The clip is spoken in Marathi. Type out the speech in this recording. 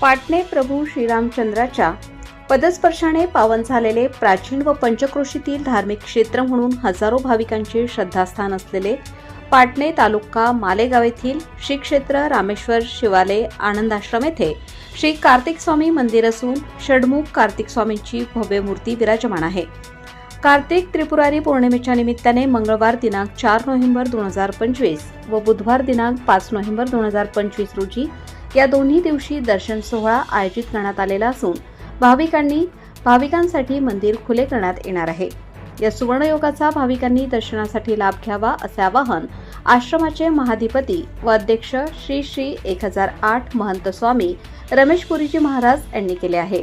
पाटणे प्रभू श्रीरामचंद्राच्या पदस्पर्शाने पावन झालेले प्राचीन व पंचक्रोशीतील धार्मिक क्षेत्र म्हणून हजारो भाविकांचे श्रद्धास्थान असलेले पाटणे तालुका मालेगाव येथील श्री क्षेत्र रामेश्वर शिवालय आनंदाश्रम येथे श्री कार्तिक स्वामी मंदिर असून षडमुख कार्तिक स्वामींची भव्य मूर्ती विराजमान आहे. कार्तिक त्रिपुरारी पौर्णिमेच्या निमित्ताने मंगळवार दिनांक चार नोव्हेंबर दोन हजार पंचवीस व बुधवार दिनांक पाच नोव्हेंबर दोन हजार पंचवीस रोजी या दोन्ही दिवशी दर्शन सोहळा आयोजित करण्यात आलेला असून भाविकांनी भाविकांसाठी मंदिर खुले करण्यात येणार आहे. या सुवर्णयोगाचा भाविकांनी दर्शनासाठी लाभ घ्यावा असे आवाहन आश्रमाचे महाधिपती व अध्यक्ष श्री श्री एक हजार आठ महंत स्वामी रमेश पुरीजी महाराज यांनी केले आहे.